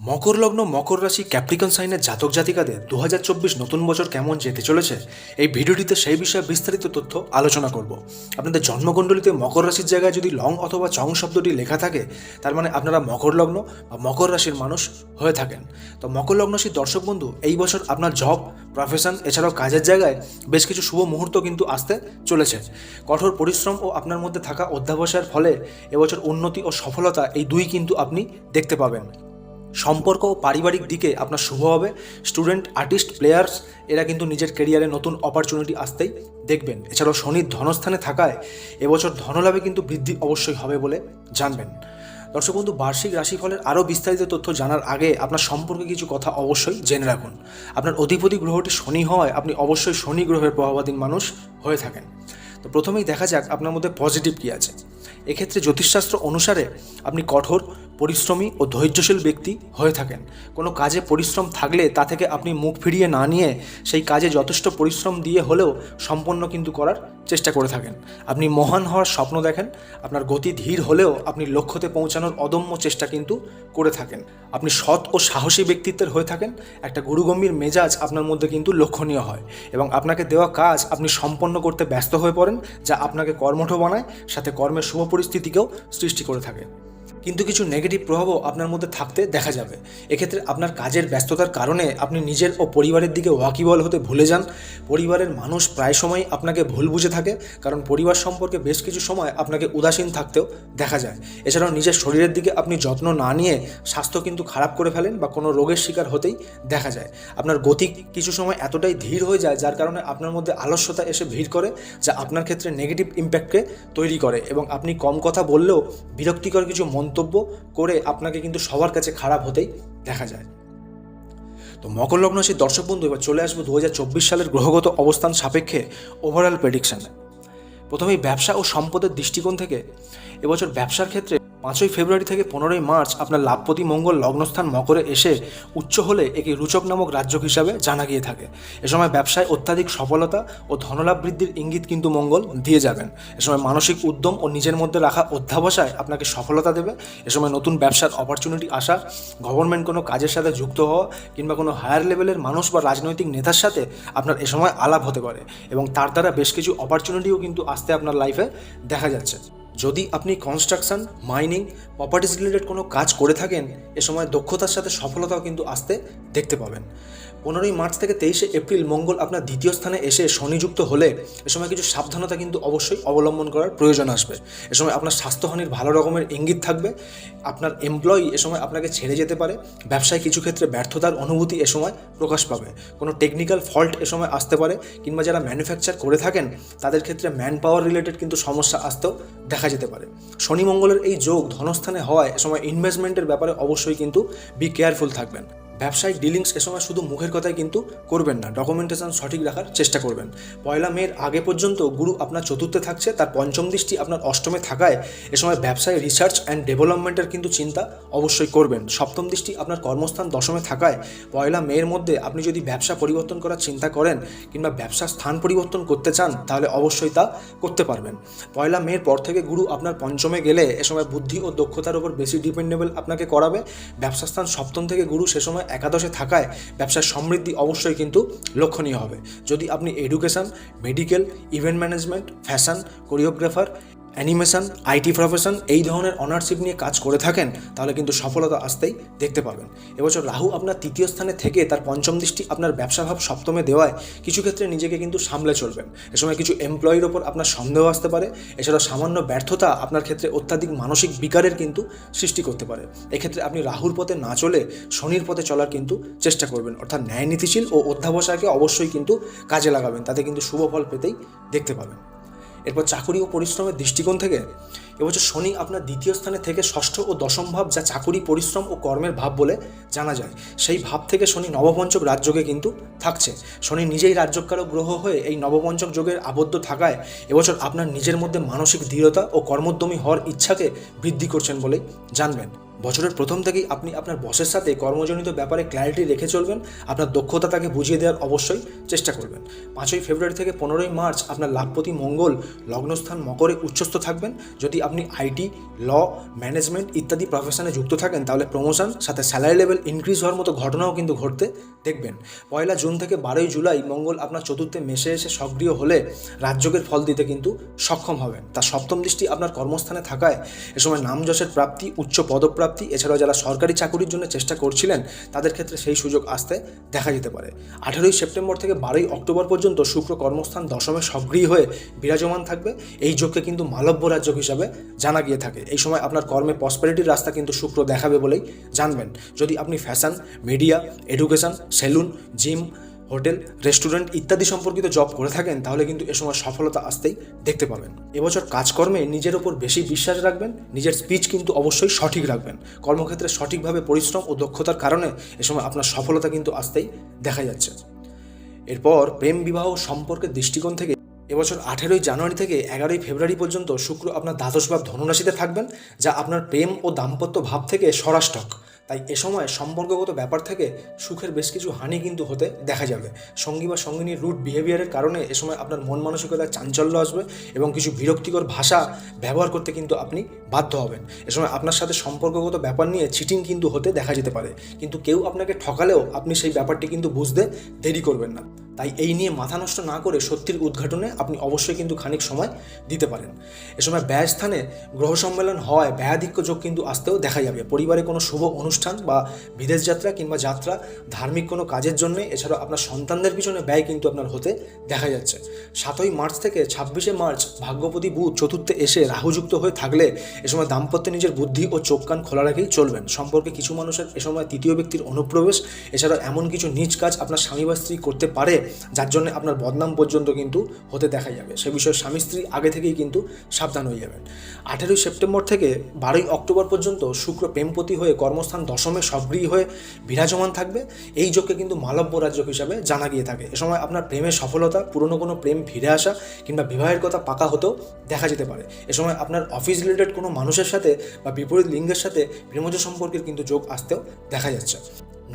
মকর লগ্ন, মকর রাশি ক্যাপ্রিকন সাইনের জাতক জাতিকাদের দু হাজার চব্বিশ নতুন বছর কেমন যেতে চলেছে? এই ভিডিওটিতে সেই বিষয়ে বিস্তারিত তথ্য আলোচনা করব। আপনাদের জন্মকুণ্ডলিতে মকর রাশির জায়গায় যদি লং অথবা চং শব্দটি লেখা থাকে, তার মানে আপনারা মকর লগ্ন বা মকর রাশির মানুষ হয়ে থাকেন। তো মকর লগ্ন রাশির দর্শক বন্ধু, এই বছর আপনার জব প্রফেশন এছাড়াও কাজের জায়গায় বেশ কিছু শুভ মুহূর্ত কিন্তু আসতে চলেছে। কঠোর পরিশ্রম ও আপনার মধ্যে থাকা অধ্যাবসায়ের ফলে এবছর উন্নতি ও সফলতা এই দুই কিন্তু আপনি দেখতে পাবেন। সম্পর্ক ও পারিবারিক দিকে আপনার শুভ হবে। স্টুডেন্ট, আর্টিস্ট, প্লেয়ার্স, এরা কিন্তু নিজের কেরিয়ারে নতুন অপরচুনিটি আসতেই দেখবেন। এছাড়াও শনির ধনস্থানে থাকায় এবছর ধনলাভে কিন্তু বৃদ্ধি অবশ্যই হবে বলে জানবেন। দর্শক বন্ধু, বার্ষিক রাশিফলের আরও বিস্তারিত তথ্য জানার আগে আপনার সম্পর্কে কিছু কথা অবশ্যই জেনে রাখুন। আপনার অধিপতি গ্রহটি শনি হয় আপনি অবশ্যই শনি গ্রহের প্রভাবাধীন মানুষ হয়ে থাকেন। তো প্রথমেই দেখা যাক আপনার মধ্যে পজিটিভ কী আছে। এক্ষেত্রে জ্যোতিষশাস্ত্র অনুসারে আপনি কঠোর পরিশ্রমী ও ধৈর্যশীল ব্যক্তি হয়ে থাকেন। কোনো কাজে পরিশ্রম থাকলে তা থেকে আপনি মুখ ফিরিয়ে না নিয়ে সেই কাজে যথেষ্ট পরিশ্রম দিয়ে হলেও সম্পন্ন কিন্তু করার চেষ্টা করে থাকেন। আপনি মহান হওয়ার স্বপ্ন দেখেন, আপনার গতি ধীর হলেও আপনি লক্ষ্যতে পৌঁছানোর অদম্য চেষ্টা কিন্তু করে থাকেন। আপনি সৎ ও সাহসী ব্যক্তিত্বের হয়ে থাকেন, একটা গুরুগম্ভীর মেজাজ আপনার মধ্যে কিন্তু লক্ষণীয় হয় এবং আপনাকে দেওয়া কাজ আপনি সম্পন্ন করতে ব্যস্ত হয়ে পড়েন, যা আপনাকে কর্মঠ বানায়, সাথে কর্মের শুভ পরিস্থিতিকেও সৃষ্টি করে থাকে। কিন্তু কিছু নেগেটিভ প্রভাবও আপনার মধ্যে থাকতে দেখা যাবে। এক্ষেত্রে আপনার কাজের ব্যস্ততার কারণে আপনি নিজের ও পরিবারের দিকে ওয়াকিবল হতে ভুলে যান। পরিবারের মানুষ প্রায় সময় আপনাকে ভুল বুঝে থাকে, কারণ পরিবার সম্পর্কে বেশ কিছু সময় আপনাকে উদাসীন থাকতেও দেখা যায়। এছাড়াও নিজের শরীরের দিকে আপনি যত্ন না নিয়ে স্বাস্থ্য কিন্তু খারাপ করে ফেলেন বা কোনো রোগের শিকার হতেই দেখা যায়। আপনার গতি কিছু সময় এতটাই ধীর হয়ে যায়, যার কারণে আপনার মধ্যে আলস্যতা এসে ভিড় করে, যা আপনার ক্ষেত্রে নেগেটিভ ইম্প্যাক্টকে তৈরি করে এবং আপনি কম কথা বললেও বিরক্তিকর কিছু মন্তব্য করে আপনাকে কিন্তু সবার কাছে খারাপ হতেই দেখা যায়। তো মকর লগ্ন সেই দর্শক বন্ধু, এবার চলে আসব দু হাজার চব্বিশ সালের গ্রহগত অবস্থান সাপেক্ষে ওভারঅল প্রেডিকশানে প্রথমেই ব্যবসা ও সম্পদের দৃষ্টিকোণ থেকে এবছর ব্যবসার ক্ষেত্রে পাঁচই ফেব্রুয়ারি থেকে পনেরোই মার্চ আপনার লাভপতি মঙ্গল লগ্নস্থান মকরে এসে উচ্চ হলে একে রুচক নামক রাজ্য হিসাবে জানা গিয়ে থাকে। এ সময় ব্যবসায় অত্যাধিক সফলতা ও ধনলাভ বৃদ্ধির ইঙ্গিত কিন্তু মঙ্গল দিয়ে যাবেন। এ সময় মানসিক উদ্যম ও নিজের মধ্যে রাখা অধ্যাবসায় আপনাকে সফলতা দেবে। এ সময় নতুন ব্যবসার অপরচুনিটি আসা গভর্নমেন্ট কোনো কাজের সাথে যুক্ত হওয়া কিংবা কোনো হায়ার লেভেলের মানুষ বা রাজনৈতিক নেতার সাথে আপনার এ সময় আলাপ হতে পারে এবং তার দ্বারা বেশ কিছু অপরচুনিটিও কিন্তু আসতে আপনার লাইফে দেখা যাচ্ছে। যদি আপনি কনস্ট্রাকশন মাইনিং প্রপার্টিস রিলেটেড কোনো কাজ করে থাকেন, এ সময় দক্ষতার সাথে সফলতাও কিন্তু আসতে দেখতে পাবেন। পনেরোই মার্চ থেকে তেইশে এপ্রিল মঙ্গল আপনার দ্বিতীয় স্থানে এসে শনিযুক্ত হলে এ সময় কিছু সাবধানতা কিন্তু অবশ্যই অবলম্বন করার প্রয়োজন আসবে। এ সময় আপনার স্বাস্থ্যহানির ভালো রকমের ইঙ্গিত থাকবে। আপনার এমপ্লয়ি এ সময় আপনাকে ছেড়ে যেতে পারে। ব্যবসায় কিছু ক্ষেত্রে ব্যর্থতার অনুভূতি এ সময় প্রকাশ পাবে। কোনো টেকনিক্যাল ফল্ট এ সময় আসতে পারে কিংবা যারা ম্যানুফ্যাকচার করে থাকেন, তাদের ক্ষেত্রে ম্যান পাওয়ার রিলেটেড কিন্তু সমস্যা আসতেও দেখা যেতে পারে। শনি মঙ্গলের এই যোগ ধনস্থানে হওয়ায় এ সময় ইনভেস্টমেন্টের ব্যাপারে অবশ্যই কিন্তু বি কেয়ারফুল থাকবেন। ব্যবসায়িক ডিলিংস এ সময় শুধু মুখের কথাই কিন্তু করবেন না ডকুমেন্টেশন সঠিক রাখার চেষ্টা করবেন। পয়লা মেয়ের আগে পর্যন্ত গুরু আপনার চতুর্থে থাকছে, তার পঞ্চম দৃষ্টি আপনার অষ্টমে থাকায় এ সময় ব্যবসায় রিসার্চ অ্যান্ড ডেভেলপমেন্টের কিন্তু চিন্তা অবশ্যই করবেন। সপ্তম দৃষ্টি আপনার কর্মস্থান দশমে থাকায় পয়লা মেয়ের মধ্যে আপনি যদি ব্যবসা পরিবর্তন করার চিন্তা করেন কিংবা ব্যবসার স্থান পরিবর্তন করতে চান, তাহলে অবশ্যই তা করতে পারবেন। পয়লা মেয়ের পর থেকে গুরু আপনার পঞ্চমে গেলে এ সময় বুদ্ধি ও দক্ষতার উপর বেশি ডিপেন্ডেবল আপনাকে করাবে। ব্যবসা স্থান সপ্তম থেকে গুরু সে সময় একাদশে থাকায় ব্যবসার সমৃদ্ধি অবশ্যই কিন্তু লক্ষণীয় হবে। যদি আপনি education medical event management fashion choreographer animation, IT profession এই ধরনের অনারশিপ নিয়ে কাজ করে থাকেন, তাহলে কিন্তু সফলতা আসতেই দেখতে পাবেন। এবছর রাহু আপনার তৃতীয় স্থানে থেকে তার পঞ্চম দৃষ্টি আপনার ব্যবসা ভাব সপ্তমে দেওয়ায় কিছু ক্ষেত্রে নিজেকে কিন্তু সামলে চলবেন। এ সময় কিছু এমপ্লয়ির ওপর আপনার সন্দেহ আসতে পারে এছাড়া সামান্য ব্যর্থতা আপনার ক্ষেত্রে অত্যাধিক মানসিক বিকারের কিন্তু সৃষ্টি করতে পারে। এক্ষেত্রে আপনি রাহুর পথে না চলে শনির পথে চলার কিন্তু চেষ্টা করবেন, অর্থাৎ ন্যায় নীতিশীল ও অধ্যাবসায়কে অবশ্যই কিন্তু কাজে লাগাবেন, তাতে কিন্তু শুভ ফল পেতেই দেখতে পাবেন। এরপর চাকুরি ও পরিশ্রমের দৃষ্টিকোণ থেকে এবছর শনি আপনার দ্বিতীয় স্থানে থেকে ষষ্ঠ ও দশম ভাব যা চাকুরি, পরিশ্রম ও কর্মের ভাব বলে জানা যায়। সেই ভাব থেকে শনি নবপঞ্চক রাজযোগে কিন্তু থাকছে। শনি নিজেই রাজ্যকারক গ্রহ হয়ে এই নবপঞ্চক যোগের আবদ্ধ থাকায় এবছর আপনার নিজের মধ্যে মানসিক দৃঢ়তা ও কর্মোদ্যমী হওয়ার ইচ্ছাকে বৃদ্ধি করছেন বলেই জানবেন। বছরের প্রথম থেকেই আপনি আপনার বসের সাথে কর্মজনিত ব্যাপারে ক্ল্যারিটি রেখে চলবেন, আপনার দক্ষতা তাকে বুঝিয়ে দেওয়ার অবশ্যই চেষ্টা করবেন। পাঁচই ফেব্রুয়ারি থেকে পনেরোই মার্চ আপনার লাভপতি মঙ্গল লগ্নস্থান মকরে উচ্চস্থ থাকবেন। যদি আপনি আইটি ল, ম্যানেজমেন্ট ইত্যাদি প্রফেশনে যুক্ত থাকেন, তাহলে প্রমোশন সাথে স্যালারি লেভেল ইনক্রিজ হওয়ার মতো ঘটনাও কিন্তু ঘটতে দেখবেন। পয়লা জুন থেকে বারোই জুলাই মঙ্গল আপনার চতুর্থে মেশে এসে সক্রিয় হলে রাজযোগের ফল দিতে কিন্তু সক্ষম হবেন। তার সপ্তম দৃষ্টি আপনার কর্মস্থানে থাকায় এ সময় নাম যশের প্রাপ্তি, উচ্চ পদপ্রাপ্তি এছাড়াও যারা সরকারি চাকুরির জন্য চেষ্টা করছিলেন, তাদের ক্ষেত্রে সেই সুযোগ আসতে দেখা যেতে পারে। আঠেরোই সেপ্টেম্বর থেকে বারোই অক্টোবর পর্যন্ত শুক্র কর্মস্থান দশমে সক্রিয় হয়ে বিরাজমান থাকবে। এই যোগকে কিন্তু মালব্য রাজযোগ হিসাবে জানা গিয়ে থাকে। এই সময় আপনার কর্মে পসপেরিটির রাস্তা কিন্তু শুক্র দেখাবে বলেই জানবেন। যদি আপনি fashion media education salon gym hotel, restaurant ইত্যাদি সম্পর্কিত জব করে থাকেন, তাহলে কিন্তু এ সময় সফলতা আসতেই দেখতে পাবেন। এবছর কাজকর্মে নিজের ওপর বেশি বিশ্বাস রাখবেন, নিজের স্পিচ কিন্তু অবশ্যই সঠিক রাখবেন। কর্মক্ষেত্রে সঠিকভাবে পরিশ্রম ও দক্ষতার কারণে এ সময় আপনার সফলতা কিন্তু আসতেই দেখা যাচ্ছে। এরপর প্রেম, বিবাহ সম্পর্কের দৃষ্টিকোণ থেকে এবছর আঠেরোই জানুয়ারি থেকে এগারোই ফেব্রুয়ারি পর্যন্ত শুক্র আপনার দ্বাদশ ভাব ধনুরাশিতে থাকবেন, যা আপনার প্রেম ও দাম্পত্য ভাব থেকে সরাষ্টক তাই এ সময় সম্পর্কগত ব্যাপার থেকে সুখের বেশ কিছু হানি কিন্তু হতে দেখা যাবে। সঙ্গী বা সঙ্গিনীর রুট বিহেভিয়ারের কারণে এ সময় আপনার মন মানসিকতায় চাঞ্চল্য আসবে এবং কিছু বিরক্তিকর ভাষা ব্যবহার করতে কিন্তু আপনি বাধ্য হবেন। এ সময় আপনার সাথে সম্পর্কগত ব্যাপার নিয়ে চিটিং কিন্তু হতে দেখা যেতে পারে। কিন্তু কেউ আপনাকে ঠকালেও আপনি সেই ব্যাপারটি কিন্তু বুঝতে দেরি করবেন না। তাই এই নিয়ে মাথা নষ্ট না করে সত্যির উদ্ঘাটনে আপনি অবশ্যই কিন্তু খানিক সময় দিতে পারেন। এ সময় ব্যয় স্থানে গ্রহ সম্মেলন হওয়ায় ব্যয়াধিক্য যোগ কিন্তু আসতেও দেখা যাবে। পরিবারে কোনো শুভ অনুষ্ঠান বা বিদেশ যাত্রা কিংবা যাত্রা ধার্মিক কোনো কাজের জন্য, এছাড়াও আপনার সন্তানদের পিছনে ব্যয় কিন্তু আপনার হতে দেখা যাচ্ছে। সাতই মার্চ থেকে ছাব্বিশে মার্চ ভাগ্যপতি বুধ চতুর্থে এসে রাহুযুক্ত হয়ে থাকলে এ সময় দাম্পত্যে নিজের বুদ্ধি ও চোখ কান খোলা রেখেই চলবেন। সম্পর্কে কিছু মানুষের এ সময় তৃতীয় ব্যক্তির অনুপ্রবেশ, এছাড়াও এমন কিছু নিজ কাজ আপনার স্বামী বা স্ত্রী করতে পারে যার জন্য আপনার বদনাম পর্যন্ত কিন্তু হতে দেখা যাবে। সে বিষয়ে স্বামী স্ত্রী আগে থেকেই কিন্তু সাবধান হয়ে যাবেন। আঠেরোই সেপ্টেম্বর থেকে বারোই অক্টোবর পর্যন্ত শুক্র প্রেমপতি হয়ে কর্মস্থান দশমে সক্রিয় হয়ে বিরাজমান থাকবে। এই যোগকে কিন্তু মালব্য রাজ্য হিসাবে জানা গিয়ে থাকে। এ সময় আপনার প্রেমের সফলতা, পুরনো কোনো প্রেম ফিরে আসা কিংবা বিবাহের কথা পাকা হতেও দেখা যেতে পারে। এ সময় আপনার অফিস রিলেটেড কোনো মানুষের সাথে বা বিপরীত লিঙ্গের সাথে প্রেমজ সম্পর্কের কিন্তু যোগ আসতেও দেখা যাচ্ছে।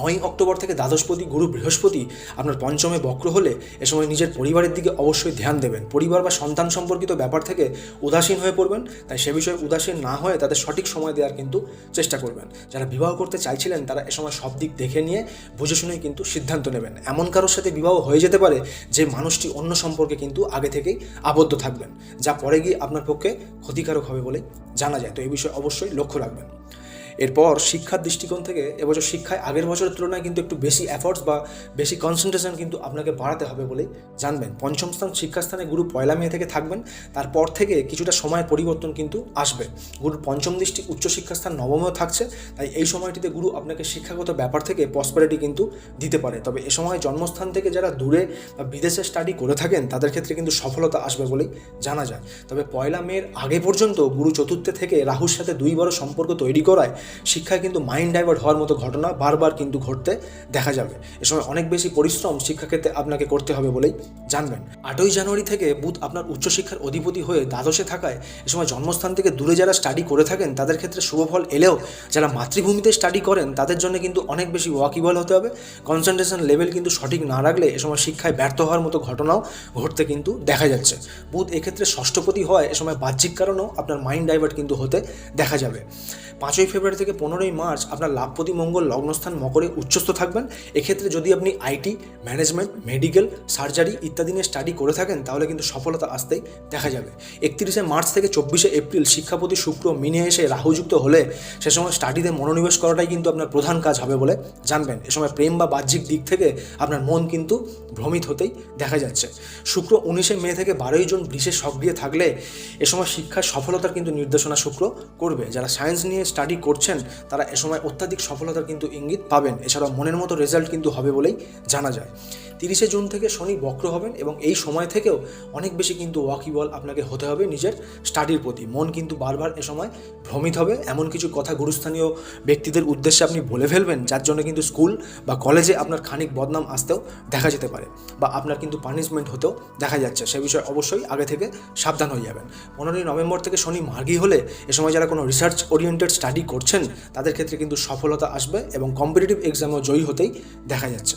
নয় অক্টোবর থেকে দ্বাদশপতি গুরু বৃহস্পতি আপনার পঞ্চমে বক্র হলে এ সময় নিজের পরিবারের দিকে অবশ্যই ধ্যান দেবেন। পরিবার বা সন্তান সম্পর্কিত ব্যাপার থেকে উদাসীন হয়ে পড়বেন, তাই সে বিষয়ে উদাসীন না হয়ে তাদের সঠিক সময় দেওয়ার কিন্তু চেষ্টা করবেন। যারা বিবাহ করতে চাইছিলেন, তারা এ সময় সব দিক দেখে নিয়ে বুঝে শুনেই কিন্তু সিদ্ধান্ত নেবেন। এমন কারোর সাথে বিবাহ হয়ে যেতে পারে যে মানুষটি অন্য সম্পর্কে কিন্তু আগে থেকেই আবদ্ধ থাকবেন, যা পরে গিয়ে আপনার পক্ষে ক্ষতিকারক হবে বলে জানা যায়। তো এই বিষয়ে অবশ্যই লক্ষ্য রাখবেন। এরপর শিক্ষার দৃষ্টিকোণ থেকে এবছর শিক্ষায় আগের বছরের তুলনায় কিন্তু একটু বেশি এফর্টস বা বেশি কনসেন্ট্রেশন কিন্তু আপনাকে বাড়াতে হবে বলেই জানবেন। পঞ্চম স্থান শিক্ষাস্থানে গুরু পয়লা মে থেকে থাকবেন। তারপর থেকে কিছুটা সময়ের পরিবর্তন কিন্তু আসবে। গুরুর পঞ্চম দৃষ্টি উচ্চশিক্ষাস্থান নবমেও থাকছে। তাই এই সময়টিতে গুরু আপনাকে শিক্ষাগত ব্যাপার থেকে পসপারিটি কিন্তু দিতে পারে। তবে এ সময় জন্মস্থান থেকে যারা দূরে বা বিদেশে স্টাডি করে থাকেন, তাদের ক্ষেত্রে কিন্তু সফলতা আসবে বলেই জানা যায়। তবে পয়লা মের আগে পর্যন্ত গুরু চতুর্থে থেকে রাহুর সাথে দুই বড় সম্পর্ক তৈরি করায় শিক্ষায় কিন্তু মাইন্ড ডাইভার্ট হওয়ার মতো ঘটনা বারবার কিন্তু ঘটতে দেখা যাবে। এ সময় অনেক বেশি পরিশ্রম শিক্ষাক্ষেত্রে আপনাকে করতে হবে বলেই জানবেন। আটই জানুয়ারি থেকে বুধ আপনার উচ্চশিক্ষার অধিপতি হয়ে দ্বাদশে থাকায় এ সময় জন্মস্থান থেকে দূরে যারা স্টাডি করে থাকেন, তাদের ক্ষেত্রে শুভফল এলেও যারা মাতৃভূমিতে স্টাডি করেন, তাদের জন্য কিন্তু অনেক বেশি ওয়াকিবল হতে হবে। কনসেন্ট্রেশন লেভেল কিন্তু সঠিক না রাখলে এ সময় শিক্ষায় ব্যর্থ হওয়ার মতো ঘটনাও ঘটতে কিন্তু দেখা যাচ্ছে। বুধ এক্ষেত্রে ষষ্ঠপতি হয় এ সময় বাহ্যিক কারণেও আপনার মাইন্ড ডাইভার্ট কিন্তু হতে দেখা যাবে। পাঁচই ফেব্রুয়ারি থেকে পনেরোই মার্চ আপনার লাভপতি মঙ্গল লগ্নস্থান মকরে উচ্চস্থ থাকবেন। এক্ষেত্রে যদি আপনি আইটি, ম্যানেজমেন্ট, মেডিকেল, সার্জারি ইত্যাদি নিয়ে স্টাডি করে থাকেন, তাহলে কিন্তু সফলতা আসতেই দেখা যাবে। একত্রিশে মার্চ থেকে চব্বিশে এপ্রিল শিক্ষাপতি শুক্র মিনে এসে রাহুযুক্ত হলে সে সময় স্টাডিতে মনোনিবেশ করাটাই কিন্তু আপনার প্রধান কাজ হবে বলে জানবেন। এ সময় প্রেম বা বাহ্যিক দিক থেকে আপনার মন কিন্তু ভ্রমিত হতেই দেখা যাচ্ছে। শুক্র উনিশে মে থেকে বারোই জুন বৃষে সক্রিয় থাকলে এ সময় শিক্ষার সফলতার কিন্তু নির্দেশনা শুক্র করবে। যারা সায়েন্স নিয়ে স্টাডি করছে করছেন, তারা এ সময় অত্যাধিক সফলতার কিন্তু ইঙ্গিত পাবেন। এছাড়াও মনের মতো রেজাল্ট কিন্তু হবে বলেই জানা যায়। তিরিশে জুন থেকে শনি বক্র হবেন এবং এই সময় থেকেও অনেক বেশি কিন্তু ওয়াকিবল আপনাকে হতে হবে নিজের স্টাডির প্রতি। মন কিন্তু বারবার এ সময় ভ্রমিত হবে। এমন কিছু কথা গুরুস্থানীয় ব্যক্তিদের উদ্দেশ্যে আপনি বলে ফেলবেন, যার জন্য কিন্তু স্কুল বা কলেজে আপনার খানিক বদনাম আসতেও দেখা যেতে পারে বা আপনার কিন্তু পানিশমেন্ট হতেও দেখা যাচ্ছে। সে বিষয়ে অবশ্যই আগে থেকে সাবধান হয়ে যাবেন। পনেরোই নভেম্বর থেকে শনি মার্গী হলে এ সময় যারা কোনো রিসার্চ ওরিয়েন্টেড স্টাডি করছেন তাদের ক্ষেত্রে কিন্তু সফলতা আসবে এবং কম্পিটিটিভ এক্সামেও জয়ী হতেই দেখা যাচ্ছে।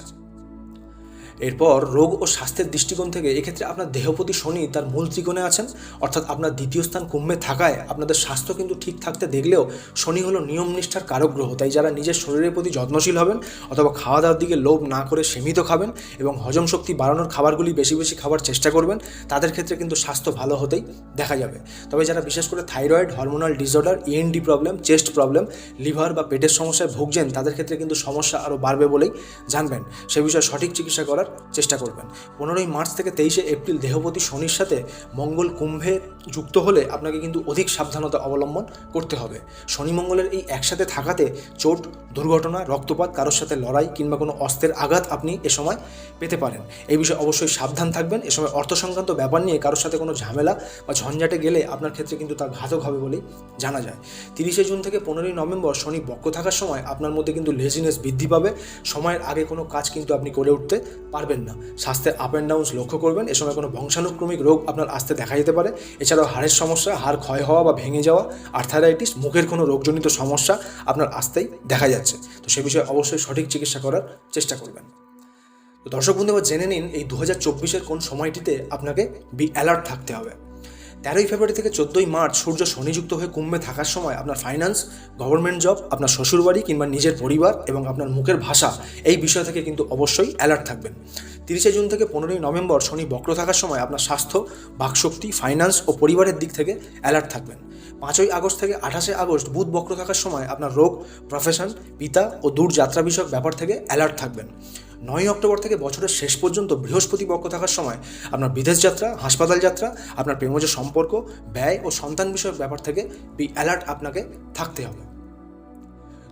এরপর রোগ ও স্বাস্থ্যের দৃষ্টিকোণ থেকে এক্ষেত্রে আপনার দেহপতি শনি তার মূল ত্রিকোণে আছেন, অর্থাৎ আপনার দ্বিতীয় স্থান কুম্ভে থাকায় আপনাদের স্বাস্থ্য কিন্তু ঠিক থাকতে দেখলেও শনি হলো নিয়ম নিষ্ঠার কারক গ্রহ। তাই যারা নিজের শরীরের প্রতি যত্নশীল হবেন অথবা খাওয়া দাওয়ার দিকে লোভ না করে সীমিত খাবেন এবং হজম শক্তি বাড়ানোর খাবারগুলি বেশি বেশি খাবার চেষ্টা করবেন, তাদের ক্ষেত্রে কিন্তু স্বাস্থ্য ভালো হতেই দেখা যাবে। তবে যারা বিশেষ করে thyroid, hormonal disorder ENT problem, chest problem, liver বা পেটের সমস্যায় ভুগছেন, তাদের ক্ষেত্রে কিন্তু সমস্যা আরও বাড়বে বলেই জানবেন। সে বিষয়ে সঠিক চিকিৎসা করার চেষ্টা করবেন। পনেরোই মার্চ থেকে তেইশে এপ্রিল দেহপতি শনির সাথে মঙ্গল কুম্ভে যুক্ত হলে আপনাকে কিন্তু অধিক সাবধানতা অবলম্বন করতে হবে। শনি মঙ্গলের এই একসাথে থাকাতে চোট, দুর্ঘটনা, রক্তপাত, কারোর সাথে লড়াই কিংবা কোনো অস্ত্রের আঘাত আপনি এ সময় পেতে পারেন। এই বিষয়ে অবশ্যই সাবধান থাকবেন। এ সময় অর্থ সংক্রান্ত ব্যাপার নিয়ে কারোর সাথে কোনো ঝামেলা বা ঝঞ্ঝাটে গেলে আপনার ক্ষেত্রে কিন্তু তা ঘাতক হবে বলেই জানা যায়। তিরিশে জুন থেকে পনেরোই নভেম্বর শনি বক্র থাকার সময় আপনার মধ্যে কিন্তু লেজিনেস বৃদ্ধি পাবে। সময়ের আগে কোনো কাজ কিন্তু আপনি করে উঠতে পারবেন না। স্বাস্থ্যের আপ অ্যান্ড ডাউনস লক্ষ্য করবেন। এ সময় কোনো বংশানুক্রমিক রোগ আপনার আসতে দেখা যেতে পারে। এছাড়াও হাড়ের সমস্যা, হাড় ক্ষয় হওয়া বা ভেঙে যাওয়া আর্থারাইটিস মুখের কোনো রোগজনিত সমস্যা আপনার আসতেই দেখা যাচ্ছে। তো সে বিষয়ে অবশ্যই সঠিক চিকিৎসা করার চেষ্টা করবেন। তো দর্শক বন্ধু জেনে নিন এই দু হাজার কোন সময়টিতে আপনাকে বি অ্যালার্ট থাকতে হবে। তেরোই ফেব্রুয়ারি থেকে চোদ্দোই মার্চ সূর্য শনিযুক্ত হয়ে কুম্ভে থাকার সময় আপনার ফাইন্যান্স গভর্নমেন্ট জব আপনার শ্বশুরবাড়ি কিংবা নিজের পরিবার এবং আপনার মুখের ভাষা এই বিষয় থেকে কিন্তু অবশ্যই অ্যালার্ট থাকবেন। তিরিশে জুন থেকে পনেরোই নভেম্বর শনি বক্র থাকার সময় আপনার স্বাস্থ্য, বাকশক্তি ফাইন্যান্স ও পরিবারের দিক থেকে অ্যালার্ট থাকবেন। পাঁচই আগস্ট থেকে আঠাশে আগস্ট বুধ বক্র থাকার সময় আপনার রোগ প্রফেশন পিতা ও দূর যাত্রা বিষয়ক ব্যাপার থেকে অ্যালার্ট থাকবেন। নয় অক্টোবর থেকে বছরের শেষ পর্যন্ত বৃহস্পতি পক্ষ থাকার সময় আপনার বিদেশ যাত্রা, হাসপাতাল যাত্রা, আপনার প্রেমজ সম্পর্ক, ব্যয় ও সন্তান বিষয়ক ব্যাপার থেকে বি অ্যালার্ট আপনাকে থাকতে হবে।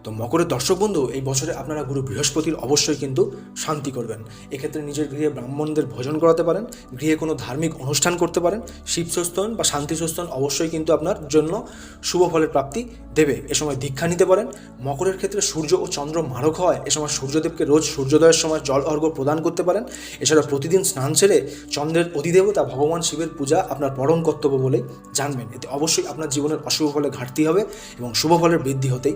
তো মকরের দর্শক বন্ধু, এই বছরে আপনারা গুরু বৃহস্পতির অবশ্যই কিন্তু শান্তি করবেন। এক্ষেত্রে নিজের গৃহে ব্রাহ্মণদের ভোজন করাতে পারেন, গৃহে কোনো ধার্মিক অনুষ্ঠান করতে পারেন শিবসস্তন বা শান্তিসস্তন অবশ্যই কিন্তু আপনার জন্য শুভ ফলের প্রাপ্তি দেবে। এ সময় দীক্ষা নিতে পারেন। মকরের ক্ষেত্রে সূর্য ও চন্দ্র মারক হয়। এ সময় সূর্যদেবকে রোজ সূর্যোদয়ের সময় জল অর্ঘ্য প্রদান করতে পারেন। এছাড়া প্রতিদিন স্নান সেরে চন্দ্রের অধিদেবতা ভগবান শিবের পূজা আপনার পরম কর্তব্য বলে জানবেন। এতে অবশ্যই আপনার জীবনের অশুভ ফলে ঘাটতি হবে এবং শুভ ফলের বৃদ্ধি হতেই